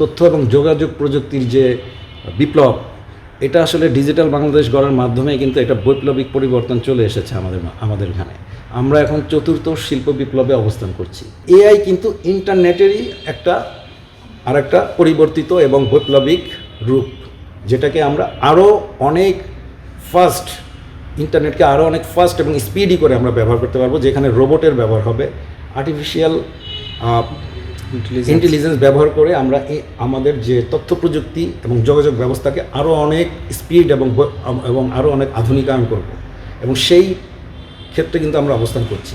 তথ্য এবং যোগাযোগ প্রযুক্তির যে বিপ্লব, এটা আসলে ডিজিটাল বাংলাদেশ গড়ার মাধ্যমে কিন্তু একটা বৈপ্লবিক পরিবর্তন চলে এসেছে আমাদের আমাদের এখানে আমরা এখন চতুর্থ শিল্প বিপ্লবে অবস্থান করছি। এআই কিন্তু ইন্টারনেটেরই একটা আর একটা পরিবর্তিত এবং বৈপ্লবিক রূপ, যেটাকে আমরা আরও অনেক ফাস্ট ইন্টারনেটকে আরও অনেক ফাস্ট এবং স্পিডি করে আমরা ব্যবহার করতে পারব, যেখানে রোবটের ব্যবহার হবে আর্টিফিশিয়াল ইন্টেলিজেন্স ব্যবহার করে আমরা এই আমাদের যে তথ্য প্রযুক্তি এবং যোগাযোগ ব্যবস্থাকে আরও অনেক স্পিড এবং এবং আরও অনেক আধুনিকায়ন করব। এবং সেই ক্ষেত্রে কিন্তু আমরা অবস্থান করছি।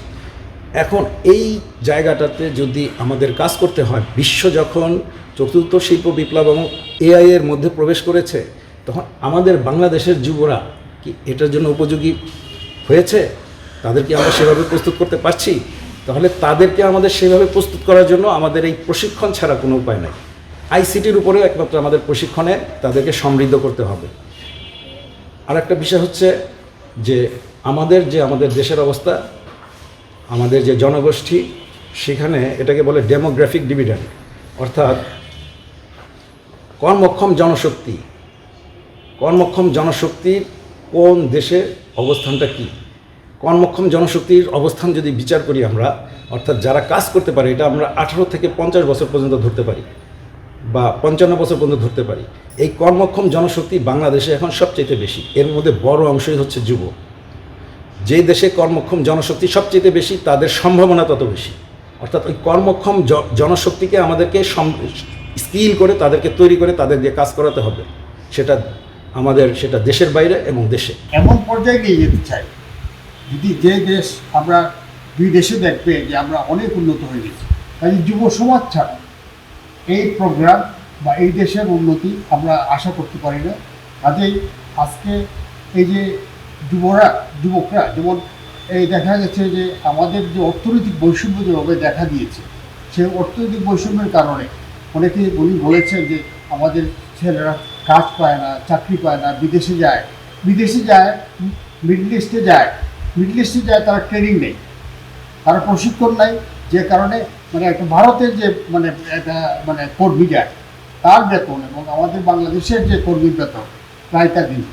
এখন এই জায়গাটাতে যদি আমাদের কাজ করতে হয়, বিশ্ব যখন চতুর্থ শিল্প বিপ্লব এবং এআই এর মধ্যে প্রবেশ করেছে, তখন আমাদের বাংলাদেশের যুবরা কি এটার জন্য উপযোগী হয়েছে? তাদেরকে আমরা সেভাবে প্রস্তুত করতে পারছি? তাহলে তাদেরকে আমাদের সেইভাবে প্রস্তুত করার জন্য আমাদের এই প্রশিক্ষণ ছাড়া কোনো উপায় নাই। আইসিটির উপরেও একমাত্র আমাদের প্রশিক্ষণে তাদেরকে সমৃদ্ধ করতে হবে। আর একটা বিষয় হচ্ছে যে আমাদের যে আমাদের দেশের অবস্থা, আমাদের যে জনগোষ্ঠী, সেখানে এটাকে বলে ডেমোগ্রাফিক ডিভিডেন্ড অর্থাৎ কর্মক্ষম জনশক্তি, কর্মক্ষম জনশক্তির কোন দেশে অবস্থানটা কি? কর্মক্ষম জনশক্তির অবস্থান যদি বিচার করি আমরা, অর্থাৎ যারা কাজ করতে পারে, এটা আমরা আঠারো থেকে পঞ্চাশ বছর পর্যন্ত ধরতে পারি বা পঞ্চান্ন বছর পর্যন্ত ধরতে পারি। এই কর্মক্ষম জনশক্তি বাংলাদেশে এখন সবচেয়ে বেশি। এর মধ্যে বড় অংশই হচ্ছে যুব। যে দেশে কর্মক্ষম জনশক্তি সবচেয়ে বেশি, তাদের সম্ভাবনা তত বেশি। অর্থাৎ ওই কর্মক্ষম জনশক্তিকে আমাদেরকে স্কিল করে তাদেরকে তৈরি করে তাদের দিয়ে কাজ করাতে হবে। সেটা আমাদের, সেটা দেশের বাইরে এবং দেশে। এমন পর্যায়ে নিয়ে যেতে চাই? যদি যে দেশ আমরা দুই দেশে দেখবে যে আমরা অনেক উন্নত হয়ে গেছি কাজে যুব সমাজ ছাড়া এই প্রোগ্রাম বা এই দেশের উন্নতি আমরা আশা করতে পারি না। কাজেই আজকে এই যে যুবরা, যুবকরা, যেমন এই দেখা গেছে যে আমাদের যে অর্থনৈতিক বৈষম্য যেভাবে দেখা দিয়েছে, সেই অর্থনৈতিক বৈষম্যের কারণে অনেকে উনি বলেছেন যে আমাদের ছেলেরা কাজ পায় না, চাকরি পায় না, বিদেশে যায়। বিদেশে যায় মিডল ইস্টে যায়। মিডল ইস্টে যায়, তারা ট্রেনিং নেই তারা প্রশিক্ষণ নেয়, যে কারণে মানে একটা ভারতের যে মানে একটা মানে কর্মী যায়, তার বেতন এবং আমাদের বাংলাদেশের যে কর্মীর বেতন, প্রায় তা দিন।